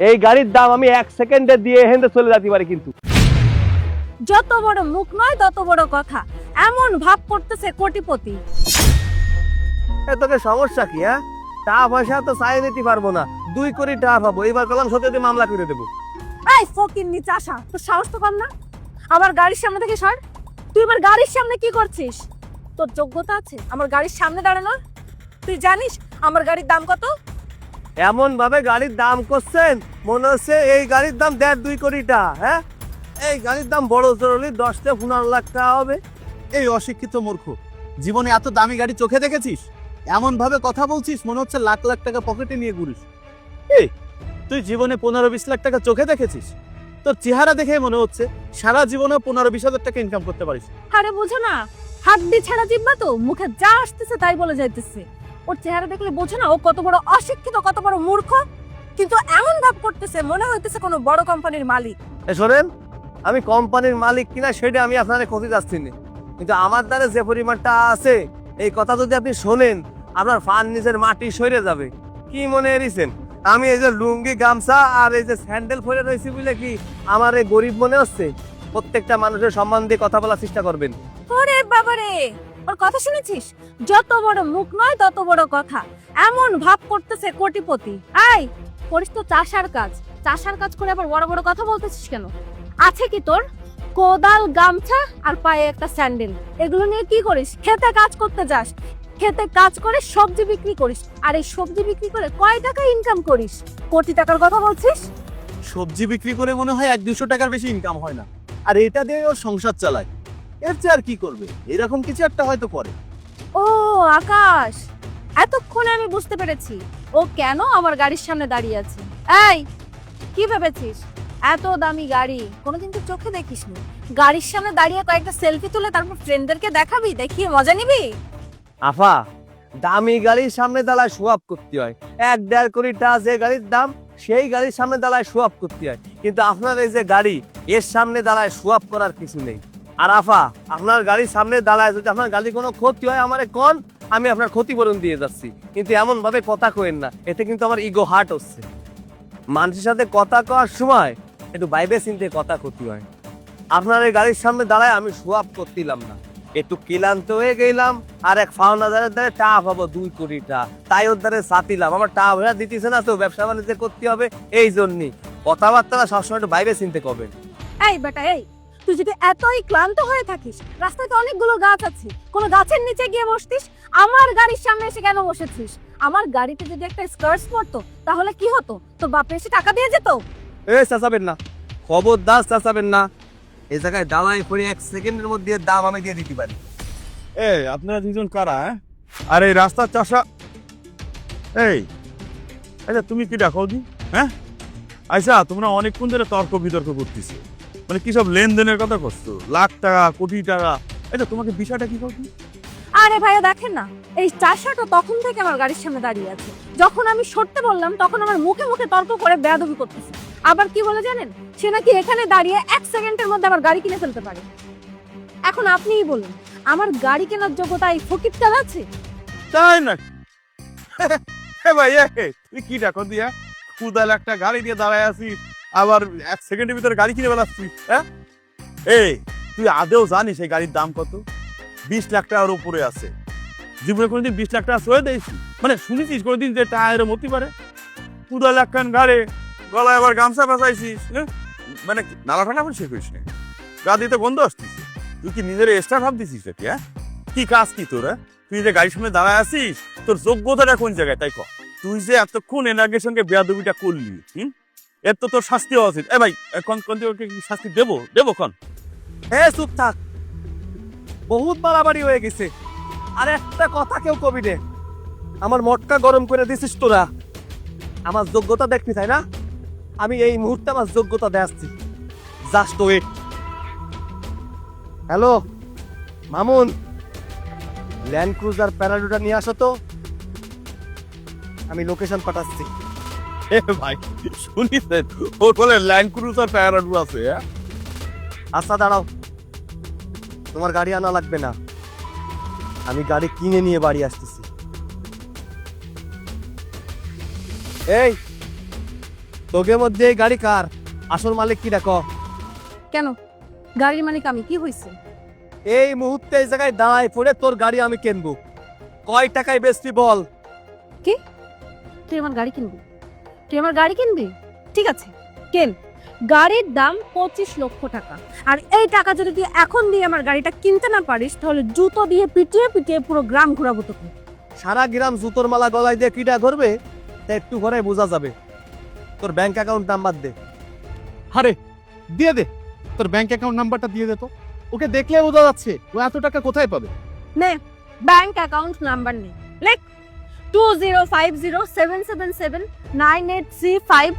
এই গাড়ির দাম আমি এক সেকেন্ডে দিয়ে হেঁটে চলে যেতে পারি কিন্তু। যত বড় মুখ নয় তত বড় কথা। এমন ভাব করতেছে কোটিপতি। এ তোকে সমস্যা কি হ্যাঁ? টাকা পয়সা তো চাই নিতে পারব না। দুই কোটি টাকা পাবো এবার কলাম সত্যি মামলা করে দেবো। এই ফকির নিচে আসা তোর সাহস তো কম না? আমার গাড়ির সামনে থেকে সর। তুই আমার গাড়ির সামনে কি করছিস? তোর যোগ্যতা আছে আমার গাড়ির সামনে দাঁড়ানোর। তুই জানিস আমার গাড়ির দাম কত? এমন ভাবে গাড়ির দাম করছেন মনে হচ্ছে এই গাড়ির দাম দেড় দুই কোটি টাকা হ্যাঁ? এই গাড়ির দাম বড় জরুরি দশ থেকে পনেরো লাখ টাকা হবে। এই অশিক্ষিত মূর্খ জীবনে এত দামি গাড়ি চোখে দেখেছিস? এমন ভাবে কথা বলছিস মনে হচ্ছে লাখ লাখ টাকা পকেটে নিয়ে ঘুরিস। এই তুই জীবনে পনেরো বিশ লাখ টাকা চোখে দেখেছিস? তোর চেহারা দেখে মনে হচ্ছে সারা জীবনে পনেরো বিশ হাজার টাকা ইনকাম করতে পারিস। আরে বুঝো না হাড্ডি ছাড়া জিব্বা তো মুখে যা আসতেছে তাই বলে যাইতেছে। ওর চেহারা দেখলে বোঝো না ও কত বড় অশিক্ষিত কত বড় মূর্খ। কিন্তু এমন ভাব করতেছে মনে হইতেছে কোনো বড় কোম্পানির মালিক। এ শোনেন আমি কোম্পানির মালিক কিনা সেটা আমি আপনাদের ক্ষতি যাচ্ছি না। কিন্তু আমার দ্বারা যে পরিমাণটা আছে এই কথা যদি আপনি শোনেন আপনার ফান নিজের মাটি সরে যাবে। কি মনে এরিছেন আমি এই যে লুঙ্গি গামছা আর এই যে স্যান্ডেল পরে রয়েছি বুঝলে কি আমার এই গরিব মনে হচ্ছে প্রত্যেকটা মানুষের সম্মান দিয়ে কথা বলার চেষ্টা করবেন। ওরে বাবারে! ওর কথা শুনেছিস? যত বড় মুখ নয় তত বড় কথা। এমন ভাব করতেছে কোটিপতি। আই করিস তো চাষার কাজ। চাষার কাজ করে আবার বড় বড় কথা বলতেছিস কেন? আছে কি তোর? কোদাল, গামছা আর পায়ে একটা স্যান্ডেল। এগুলো নিয়ে কি করিস? খেতে কাজ করতে যাস। খেতে কাজ করে সবজি বিক্রি করিস। আর এই সবজি বিক্রি করে কয় টাকা ইনকাম করিস? কোটি টাকার কথা বলছিস? সবজি বিক্রি করে মনে হয় এক দুশো টাকার বেশি ইনকাম হয় না। আর এটা দিয়ে ওর সংসার চালায়। এর চেয়ে আর কি করবে? এরকম কিছু একটা হয়তো করে। ও আকাশ! এতক্ষণে আমি বুঝতে পেরেছি। ও কেন আমার গাড়ির সামনে দাঁড়িয়ে আছে? এই কি ভেবেছিস? এত দামি গাড়ি কোনোদিন তো চোখে দেখিসনি। গাড়ির সামনে দাঁড়িয়ে কয়েকটা সেলফি তুলে তারপর ফ্রেন্ডদেরকে দেখাবি দেখিয়ে মজা নিবি? আফা দামি গাড়ির সামনে দাঁড়ায় সোয়াব করতে হয়। এক দেড় কোটি টাকা যে গাড়ির দাম সেই গাড়ির সামনে দাঁড়ায় সোয়াব করতে হয়। কিন্তু আপনার এই যে গাড়ি এর সামনে দাঁড়ায় সোয়াব করার কিছু নেই। আর আফা, আপনার গাড়ির সামনে দাঁড়ায় যদি আপনার গাড়ি কোনো ক্ষতি হয়, আমার কোন, আমি আপনার ক্ষতিপূরণ দিয়ে যাচ্ছি। কিন্তু এমন ভাবে কথা কইেন না, এতে কিন্তু আমার ইগো হার্ট হচ্ছে। মানুষের সাথে কথা কওয়ার সময় একটু বাইবে চিনতে কথা ক্ষতি হয়। আপনার এই গাড়ির সামনে দাঁড়ায় আমি সোয়াব করতিলাম না। একটু ক্লান্ত হয়ে গেলাম, আর এক ফাউন্ডারের দ্বারা টাফ হব দুই কোটি টা তাই ওর দ্বারা সাতিলাম আমার টাফ ভরা দিতেছে না তো, ব্যবসা বাণিজ্য করতে হবে, এই জন্যই। কথাবার্তা সবসময় একটু বাইরে চিনতে করবেন এই বেটা, এই। তুই যদি এতই ক্লান্ত হয়ে থাকিস রাস্তায় তো অনেকগুলো গাছ আছে। কোনো গাছের নিচে গিয়ে বসতিস? আমার গাড়ির সামনে এসে কেন বসেছিস? আমার গাড়িতে যদি একটা স্কার্টস পড়তো তাহলে কি হতো? তোর বাপে এসে টাকা দিয়ে যেত? এ চাচাবেন না খবরদার চাচাবেন না এই জায়গায় দামাই করে এক সেকেন্ডের মধ্যে দাম আমি দিয়ে দিতে পারি। এ আপনারা দুজন কারা হ্যাঁ? আর এই রাস্তার চাষা এই আচ্ছা তুমি কি ডাকো দি হ্যাঁ? আচ্ছা তোমরা অনেকক্ষণ ধরে তর্ক বিতর্ক করতেছো। মানে কি সব লেনদেনের কথা করছ? লাখ টাকা কোটি টাকা? এটা তোমাকে বিষয়টা কি করবি আরে ভাইয়া দেখেন না এই চাষাটা তখন থেকে আমার গাড়ির সামনে দাঁড়িয়ে আছে। যখন আমি সরতে বললাম তখন আমার মুখে মুখে তর্ক করে বেয়াদবি করতেছে। আবার কি বলে জানেন? সে নাকি এখানে দাঁড়িয়ে এক সেকেন্ডের মধ্যে আমার গাড়ি কিনে ফেলতে পারে। এখন আপনিই বলুন আমার গাড়ি কেনার যোগ্যতা এই ফকির আছে? তাই না? ভাই তুই কি ডাকো দিয়া? কুদাল একটা গাড়ি দিয়ে দাঁড়ায় আছি আবার এক সেকেন্ডের ভিতরে গাড়ি কিনে বেলাচ্ছি হ্যাঁ? এই তুই আদেও জানিস এই গাড়ির দাম কত? বিশ লাখ টাকার উপরে আছে। জীবনে কোনোদিন বিশ লাখ টাকা সয়ে দিয়েছি মানে শুনেছিস কোনোদিন যে টায়ারের মতি পারে? কুদাল একখান গাড়ি গলায় আবার গামছা বাঁচাইছিস হ্যাঁ? মানে কি, নালা ফাটা করে শেষ করিস গা দিতে গন্ধ আসতিস তুই কি নিজের এক্সট্রা ভাব দিছিস নাকি হ্যাঁ? কি কাজ কি তোর হ্যাঁ? তুই যে গাড়ির সামনে দাঁড়ায় আছিস তোর যোগ্যতাটা কোন জায়গায় তাই কর তুই যে এতক্ষণ এনার্গের সঙ্গে বেয়াদবিটা করলি হুম? এর তো তোর শাস্তি হওয়া উচিত এ ভাই এখন কোন শাস্তি দেবো? দেবো কোন? হে চুপ থাক। বহুত বাড়াবাড়ি হয়ে গেছে। আর একটা কথা কেউ কবি রে আমার মটকা গরম করে দিছিস তোরা। আমার যোগ্যতা দেখবি তাই না? আমি এই মুহূর্তে আমার যোগ্যতা দেখাচ্ছি just wait hello Mamun land cruiser প্যারাডুটা নিয়ে আসো তো। আমি লোকেশন পাঠাচ্ছি। এ ভাই শুনিস ওর বলে ল্যান্ড ক্রুজার প্যারাডু আছে হ্যাঁ? আচ্ছা দাঁড়াও। তোমার গাড়ি আনা লাগবে না। আমি গাড়ি কিনে নিয়ে বাড়ি আসতেছি। এই তোকে মধ্যে এই গাড়ি কার? আসল মালিক কি ডাক কেন? গাড়ির মালিক আমি কি হয়েছে এই মুহূর্তে এই জায়গায় দাঁড়ায় পড়ে তোর গাড়ি আমি কিনবো। কয় টাকায় বেচবি বল? কি? তুই আমার গাড়ি কিনবি? তুই আমার গাড়ি কিনবি? ঠিক আছে। কেন? গাড়ির দাম পঁচিশ লক্ষ টাকা। আর এই টাকা যদি তুই এখন দিয়ে আমার গাড়িটা কিনতে না পারিস তাহলে জুতো দিয়ে পিটিয়ে পিটিয়ে পুরো গ্রাম ঘুরাবো তোকে। সারা গ্রাম জুতোর মালা গলায় দিয়ে কিটা করবে তা একটু ঘরে বোঝা যাবে। তোর ব্যাংক অ্যাকাউন্ট নাম্বার দে। আরে দিয়ে দে। তোর ব্যাংক অ্যাকাউন্ট নাম্বারটা দিয়ে দে তো। ওকে দেখলে বোঝা যাচ্ছে ও এত টাকা কোথায় পাবে? নে ব্যাংক অ্যাকাউন্ট নাম্বার নে। লেখ। Two zero five zero seven seven seven nine eight three five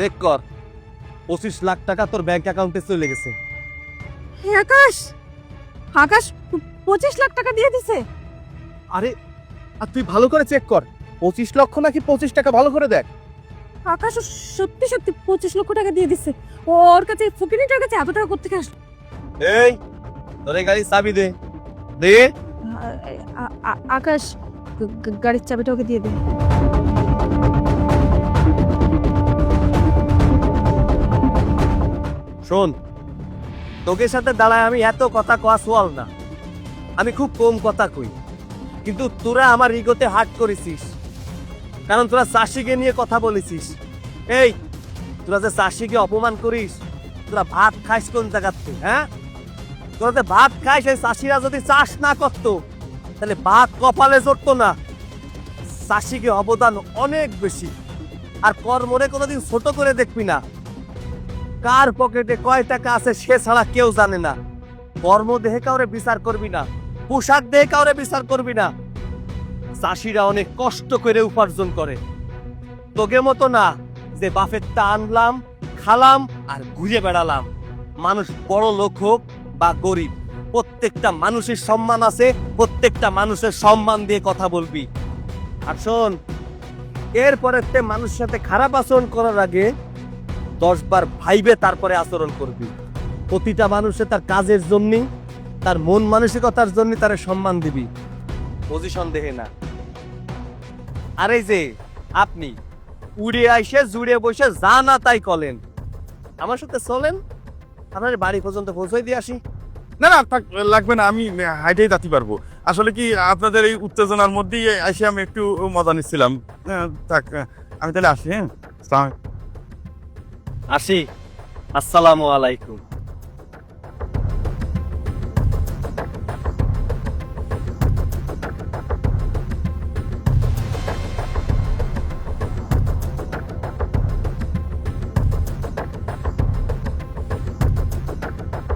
check কর। পঁচিশ লাখ টাকা তোর ব্যাংক অ্যাকাউন্টে চলে গেছে। আকাশ! আকাশ পঁচিশ লাখ টাকা দিয়ে দিছে। আরে আর তুই ভালো করে চেক কর। পঁচিশ লক্ষ নাকি পঁচিশ টাকা ভালো করে দেখ। আকাশ ও সত্যি সত্যি পঁচিশ লক্ষ টাকা দিয়ে দিছে। ওর কাছে ফকিনিটার কাছে এত টাকা কোথেকে আসলো? এই তোর এই গাড়ি চাবি দে। দে। আকাশ গাড়ির চাবিটা ওকে দিয়ে দে। শোন, তোকে সাথে দাঁড়ায় আমি এত কথা কয়া সোয়াল না। আমি খুব কম কথা কই, কিন্তু তোরা আমার ইগোতে হাট করেছিস, কারণ তোরা চাষিকে নিয়ে কথা বলেছিস। এই, তোরা যে চাষিকে অপমান করিস, তোরা ভাত খাইস কোন জায়গাতে হ্যাঁ? তোরা যে ভাত খাইস, এই চাষিরা যদি চাষ না করতো, তাহলে ভাত কপালে জড়তো না। চাষিকে অবদান অনেক বেশি, আর কর্মরে কোনোদিন ছোট করে দেখবি না। কার পকেটে কয় টাকা আছে সে ছাড়া কেউ জানে না। কর্ম দেহে কাউরে বিচার করবি না, পোশাক দেহে কাউরে বিচার করবি না। চাষিরা অনেক কষ্ট করে উপার্জন করে। তোকে মতো না যে বাফেরটা আনলাম, খালাম আর ঘুরে বেড়ালাম। মানুষ বড় লোক হোক বা গরিব, প্রত্যেকটা মানুষের সম্মান আছে, প্রত্যেকটা মানুষের সম্মান দিয়ে কথা বলবি। আর শোন এরপরে মানুষের সাথে খারাপ আচরণ করার আগে দশ বার ভাইবে তারপরে আচরণ করবি। প্রতিটা মানুষে তার কাজের জন্য, তার মন মানসিকতার জন্য তার সম্মান দিবি। পজিশন দেখে না। আরে যে, আপনি উড়ে আইসে, জুড়ে বসে যা না তাই কলেন। আমার সাথে চলেন, আপনার বাড়ি পর্যন্ত পৌঁছাই দিয়ে আসি। না না লাগবে না, আমি হাইটেই যাতে পারব। আসলে কি, আপনাদের এই উত্তেজনার মধ্যেই এসে আমি একটু মজা নিচ্ছিলাম। থাক আমি তাহলে আসি হ্যাঁ। আসি। আসসালামু আলাইকুম।